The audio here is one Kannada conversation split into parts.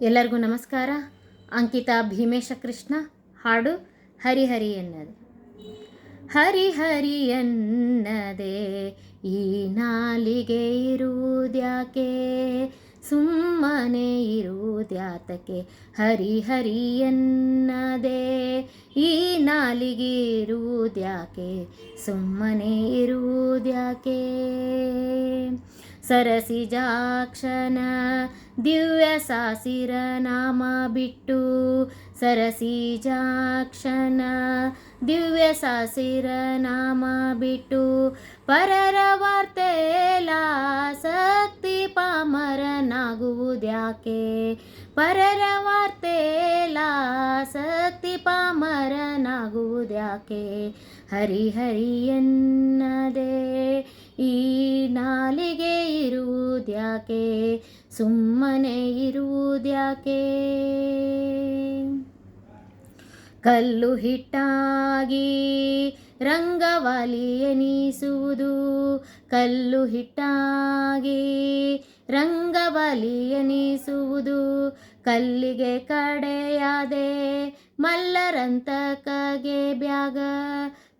ಎಲ್ಲರಿಗೂ ನಮಸ್ಕಾರ. ಅಂಕಿತಾ ಭೀಮೇಶ ಕೃಷ್ಣ ಹಾಡು ಹರಿಹರಿ ಎನ್ನದೆ. ಹರಿಹರಿ ಎನ್ನದೆ ಈ ನಾಲಿಗೆ ಇರುವುದ್ಯಾಕೆ ಸುಮ್ಮನೆ ಇರುವುದ್ಯಾತಕ್ಕೆ ಹರಿ ಎನ್ನದೆ ಈ ನಾಲಿಗೆ ಇರುವುದ್ಯಾಕೆ ಸುಮ್ಮನೆ ಇರುವುದ್ಯಾಕೆ ಸರಸಿಜಾಕ್ಷನ ದಿವ್ಯ ಸಾಸಿರ ನಾಮ ಬಿಟ್ಟು ಸರಸಿಜಾಕ್ಷನ ದಿವ್ಯ ಸಾಸಿರ ನಾಮ ಬಿಟ್ಟು ಪರರ ವಾರ್ತೆಲಾಸಕ್ತಿ ಪಾಮರನಾಗುವುದ್ಯಾಕೆ ಪರರ ವಾರ್ತೆಲಾಸಕ್ತಿ ಪಾಮರನಾಗುವುದ್ಯಾಕೆ ಹರಿಹರಿ ಎನ್ನದೆ ಈ ನಾಲಿಗೆ ಇರುವುದ್ಯಾಕೆ ಸುಮ್ಮನೆ ಇರುವುದ್ಯಾಕೆ ಕಲ್ಲು ಹಿಟ್ಟಾಗಿ ರಂಗವಾಲಿ ಎನಿಸುವುದು. ಕಲ್ಲು ಹಿಟ್ಟಾಗಿ ರಂಗವಾಲಿ ಎನಿಸುವುದು. ಕಲ್ಲಿಗೆ ಕಡೆಯಾದೆ ಮಲ್ಲರಂತಕಗೆ ಬ್ಯಾಗ.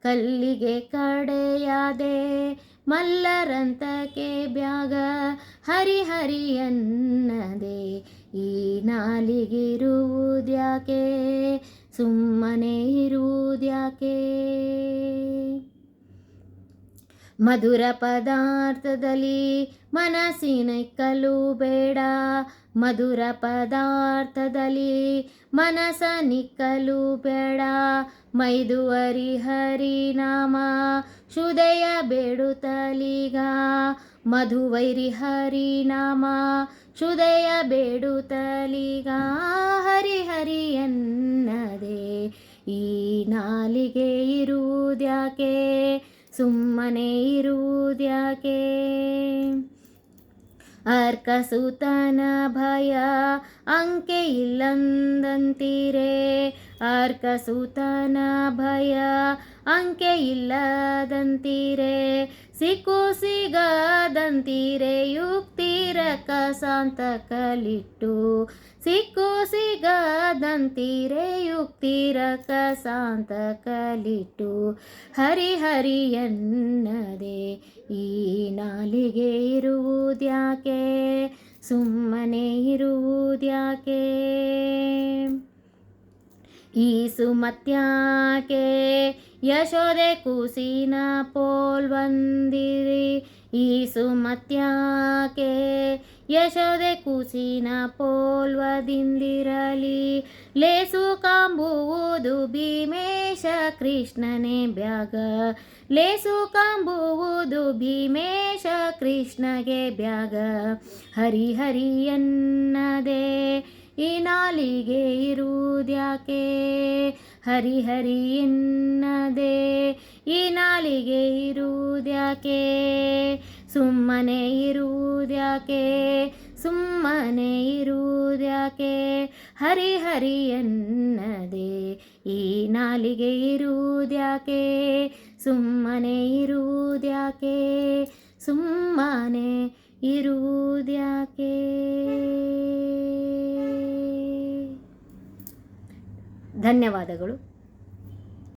ಕಲ್ಲಿಗೆ ಕಡೆಯಾದೆ ಮಲ್ಲರಂತಕ್ಕೆ ಬ್ಯಾಗ. ಹರಿಹರಿಯನ್ನದೆ ಈ ನಾಲಿಗಿರುವುದ್ಯಾಕೆ? ಸುಮ್ಮನೆ ಇರುವುದ್ಯಾಕೆ ಮಧುರ ಪದಾರ್ಥದಲ್ಲಿ ಮನಸ್ಸಿನಕ್ಕಲು ಬೇಡ. ಮಧುರ ಪದಾರ್ಥದಲ್ಲಿ ಮನಸ ನಿಕ್ಕಲು ಬೇಡ. ಮೈದುವರಿ ಹರಿನಾಮ ಶುದಯ ಬೇಡುತ್ತಲೀಗ. ಮಧುವೈರಿ ಹರಿನಾಮ ಶುದಯ ಬೇಡುತ್ತಲೀಗ. ಹರಿ ಹರಿ ಎನ್ನದೆ ಈ ನಾಲಿಗೆ ಇರುವುದ್ಯಾಕೆ ಸುಮ್ಮನೆ ಇರುವುದ್ಯಾಕೆ ಅರ್ಕಸುತನ ಭಯ ಅಂಕೆ ಇಲ್ಲಂದಂತೀರೆ? ಅರ್ಕಸುತನ ಭಯ ಅಂಕೆ ಇಲ್ಲದಂತೀರೆ? ಸಿಕ್ಕು ಸಿಗದಂತೀರೆ? ಯುಕ್ತಿರ ಕಸಾಂತ ಕಲಿಟ್ಟು ಸಿಕ್ಕು ಸಿಗದಂತೀರೆ ಯುಕ್ತಿರಕ ಸಾಂತ ಕಲಿಟು ಹರಿಹರಿಯನ್ನದೆ ಹರಿ ಈ ನಾಲಿಗೆ ಇರುವುದ್ಯಾಕೆ? ಸುಮ್ಮನೆ ಇರುವುದ್ಯಾಕೆ? ಈ ಸುಮತ್ಯಾಕೆ ಯಶೋದೆ ಕೂಸಿನ ಪೋಲ್ವಂದಿರಿ ಈ ಸುಮತ್ಯಾಕೆ ಯಶೋದೆ ಕೂಸಿನ ಪೋಲ್ವದಿಂದಿರಲಿ ಲೇಸು ಕಾಂಬುವುದು ಭೀಮೇಶ ಕೃಷ್ಣನೇ ಬ್ಯಾಗ. ಲೇಸು ಕಾಂಬುವುದು ಭೀಮೇಶ ಕೃಷ್ಣಗೆ ಬ್ಯಾಗ. ಹರಿ ಎನ್ನದೆ ಈ ನಾಲಿಗೆ ಇರುವುದ್ಯಾಕೆ ಹರಿ ಹರಿ ಎನ್ನದೆ ಈ ನಾಲಿಗೆ ಇರುವುದ್ಯಾಕೆ ಸುಮ್ಮನೆ ಇರುವುದ್ಯಾಕೆ ಸುಮ್ಮನೆ ಇರುವುದ್ಯಾಕೆ ಹರಿಹರಿ ಹರಿ ಎನ್ನದೆ ಈ ನಾಲಿಗೆ ಇರುವುದ್ಯಾಕೆ ಸುಮ್ಮನೆ ಇರುವುದ್ಯಾಕೆ ಸುಮ್ಮನೆ ಇರುವುದ್ಯಾಕೆ ಧನ್ಯವಾದಗಳು.